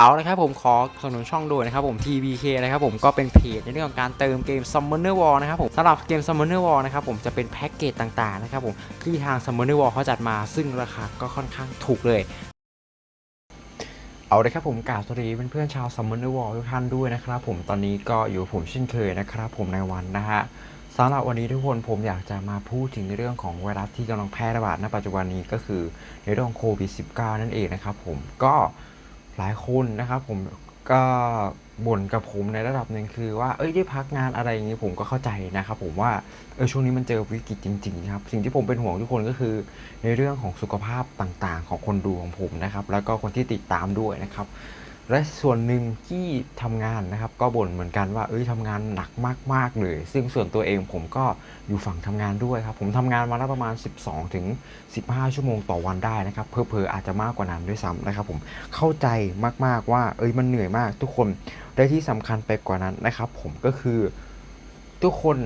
เอาละครับผมขอสนับสนุนช่องด้วยนะครับผม TBK นะครับผมก็เป็นเพจในเรื่องของการเติมเกม Summoner War นะครับผมสำหรับเกม Summoner War นะครับผมจะเป็นแพ็กเกจต่างๆนะครับผมที่ทาง Summoner War เขาจัดมาซึ่งราคาก็ค่อนข้างถูกเลยเอาเลยครับผมกล่าวสวัสดีเพื่อนๆชาว Summoner War ทุกท่านด้วยนะครับผมตอนนี้ก็อยู่ผมเช่นเคยนะครับผมในวันนะฮะสำหรับวันนี้ทุกคนผมอยากจะมาพูดถึงเรื่องของไวรัสที่กำลังแพร่ระบาดณปัจจุบันนี้ก็คือในเรื่องของโควิด -19 นั่นเองนะครับผมก็ หลายคนนะครับผมก็บ่นกับผมในระดับหนึ่งคือว่าเอ้ยได้พักงานอะไรอย่างนี้ผมก็เข้าใจนะครับผมว่าเออช่วงนี้มันเจอวิกฤตจริงๆครับสิ่งที่ผมเป็นห่วงทุกคนก็คือ ในเรื่องของสุขภาพต่างๆ ของคนดูของผมนะครับแล้วก็คนที่ติดตามด้วยนะครับ และส่วนหนึ่งที่ทำงานนะครับ ก็บ่นเหมือนกันว่าเอ้ยทำงานหนักมากๆเลย ซึ่งส่วนตัวเองผมก็อยู่ฝั่งทำงานด้วยครับ ผมทำงานมาแล้วประมาณ 12ถึง15 ชั่วโมงต่อวันได้นะครับเพอเพออาจจะมากกว่านั้นด้วยซ้ำนะครับ ผมเข้าใจมากๆว่า เอ้ยมันเหนื่อยมากทุกคนได้ที่สำคัญไปกว่านั้นนะครับ ผมก็คือทุกคน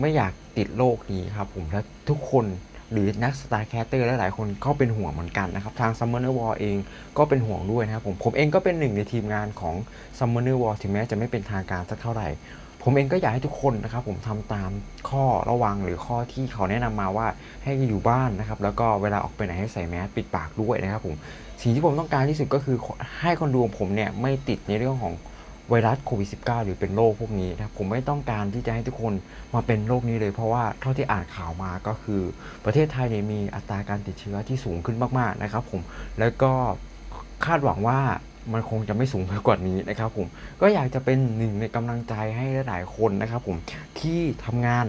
ไม่อยากติดโรคนี้ครับ ผมและทุกคน หรือนักสตาร์แคสเตอร์หลายๆคนก็เป็นห่วงเหมือนกันนะครับ ทาง Summoner War เองก็เป็นห่วงด้วยนะครับผมผมเองก็เป็นหนึ่งในทีมงานของ Summoner War ถึงแม้จะไม่เป็นทางการสักเท่าไหร่ ผมเองก็อยากให้ทุกคนนะครับผมทำตามข้อระวังหรือข้อที่เขาแนะนำมาว่าให้อยู่บ้านนะครับแล้วก็เวลาออกไปไหนให้ใส่แมสปิดปากด้วยนะครับผมสิ่งที่ผมต้องการที่สุดก็คือให้คนดูของผมเนี่ยไม่ติดในเรื่องของ ไวรัสโควิด -19 หรือเป็นโรคพวกนี้นะครับผมไม่ต้องการที่จะให้ทุกคนมาเป็นโรคนี้เลยเพราะว่าเท่าที่อ่านข่าวมาก็คือ ประเทศไทยเนี่ยมีอัตราการติดเชื้อที่สูงขึ้นมากๆนะครับผมแล้วก็คาดหวังว่ามันคงจะไม่สูงไปกว่านี้นะครับผมก็อยากจะเป็นหนึ่งในกำลังใจให้หลายๆคนนะครับผมที่ทำงาน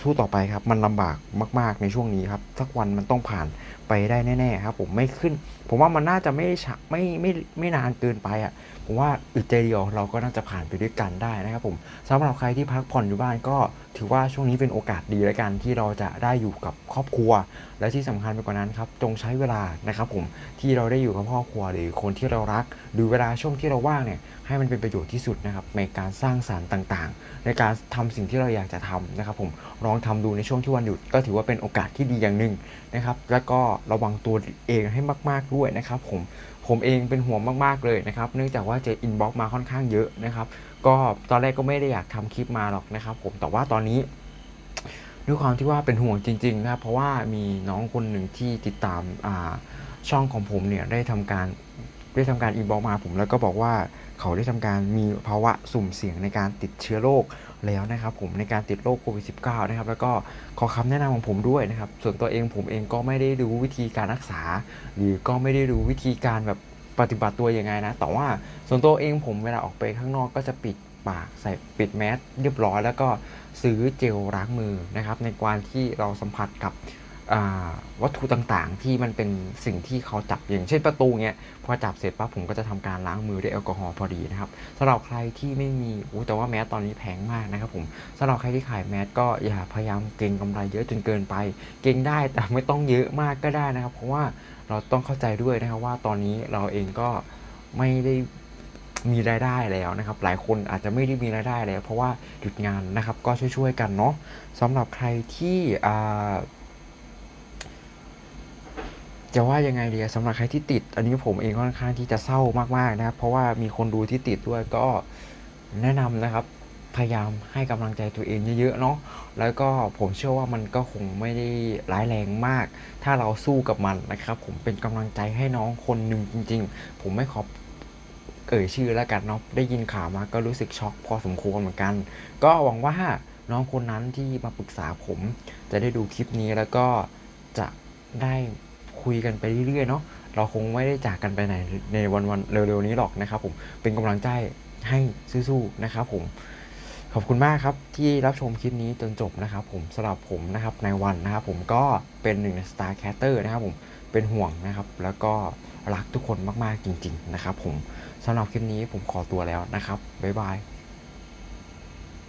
สู้ต่อไปครับ มันลำบากมาก ๆ ในช่วงนี้ครับ สักวันมันต้องผ่าน ไปได้แน่ๆครับผมไม่ขึ้น ผมว่ามันน่าจะไม่ช้าไม่ไม่ไม่นานเกินไปอะผมว่าอึดใจเดียวเราก็น่าจะผ่านไปด้วยกันได้นะครับผมสำหรับใครที่พักผ่อนอยู่บ้านก็ถือว่าช่วงนี้เป็นโอกาสดีแล้วกันที่เราจะได้อยู่กับครอบครัว และที่สำคัญไปกว่านั้นครับจงใช้เวลานะครับผมที่เราได้อยู่กับครอบครัวหรือคนที่เรารัก หรือเวลาช่วงที่เราว่างเนี่ยให้มันเป็นประโยชน์ที่สุดนะครับในการสร้างสารรค์ต่างๆ ในการทำสิ่งที่เราอยากจะทำนะครับผมลองทำดูในช่วงที่วันหยุดก็ถือว่าเป็นโอกาสที่ดีอย่างหนึ่งนะครับแล้วก็ระวังตัวเองให้มากๆด้วยนะครับผมผมเองเป็นห่วงมากๆเลยนะครับ เนื่องจากว่าเจออินบ็อกมาค่อนข้างเยอะนะครับ ก็ตอนแรกก็ไม่ได้อยากทำคลิปมาหรอกนะครับ ผมแต่ว่าตอนนี้ด้วยความที่ว่าเป็นห่วงจริงๆนะครับเพราะว่ามีน้องคนหนึ่งที่ติดตามอ่าช่องของผมเนี่ยได้ทำการได้ทำการอินบ็อกมาผมแล้วก็บอกว่าเขาได้ทำการมีภาวะสุ่มเสี่ยงในการติดเชื้อโรค แล้วนะครับผมในการติดโรคโควิด -19 นะครับแล้วก็ขอคำแนะนำของผมด้วยนะครับส่วนตัวเองผมเองก็ไม่ได้รู้วิธีการรักษา หรือก็ไม่ได้รู้วิธีการแบบปฏิบัติตัวยังไงนะแต่ว่าส่วนตัวเองผมเวลาออกไปข้างนอกก็จะปิดปากใส่ปิดแมสเรียบร้อย แล้วก็ซื้อเจลล้างมือนะครับในการที่เราสัมผัสกับ วัตถุต่างๆ ที่มันเป็นสิ่งที่เขาจับอย่างเช่นประตูเงี้ยพอจับเสร็จปั๊บผมก็จะทำการล้างมือด้วยแอลกอฮอล์พอดีนะครับสำหรับใครที่ไม่มีอู้แต่ว่าแมสตอนนี้แพงมากนะครับผมสำหรับใครที่ขายแมสก็อย่าพยายามเก็งกำไรเยอะจนเกินไป เก่งได้แต่ไม่ต้องเยอะมากก็ได้นะครับ เพราะว่าเราต้องเข้าใจด้วยนะครับว่าตอนนี้เราเองก็ไม่ได้มีรายได้แล้วนะครับ หลายคนอาจจะไม่ได้มีรายได้แล้ว เพราะว่าหยุดงานนะครับก็ช่วยๆกันเนาะสำหรับใครที่อ่า จะว่ายังไงดีอะสำหรับใครที่ติด อันนี้ผมเองค่อนข้างที่จะเศร้ามากๆนะครับ เพราะว่ามีคนดูที่ติดด้วยก็แนะนำนะครับ พยายามให้กำลังใจตัวเองเยอะๆเนาะแล้วก็ผมเชื่อว่ามันก็คงไม่ได้ร้ายแรงมาก ถ้าเราสู้กับมันนะครับ ผมเป็นกำลังใจให้น้องคนหนึ่งจริง ๆ ผมไม่ขอเอ่ยชื่อแล้วกันเนาะได้ยินข่าวมาก็รู้สึกช็อกพอสมควรเหมือนกัน ก็หวังว่าน้องคนนั้นที่มาปรึกษาผม จะได้ดูคลิปนี้แล้วก็จะได้ คุยกันไปเรื่อยๆเนาะเราคงไม่ได้จากกันไปไหนในวันๆเร็วๆนี้หรอกนะครับผมเป็นกำลังใจให้สู้ๆนะครับผมขอบคุณมากครับที่รับชมคลิปนี้จนจบนะครับผมสำหรับผมนะครับในวันนะครับผมก็เป็นหนึ่งใน Star c a s t e r นะครับผมเป็นห่วงนะครับ แล้วก็รักทุกคนมากๆจริง ๆ นะครับผมสำหรับคลิปนี้ผมขอตัวแล้วนะครับบ๊ายบาย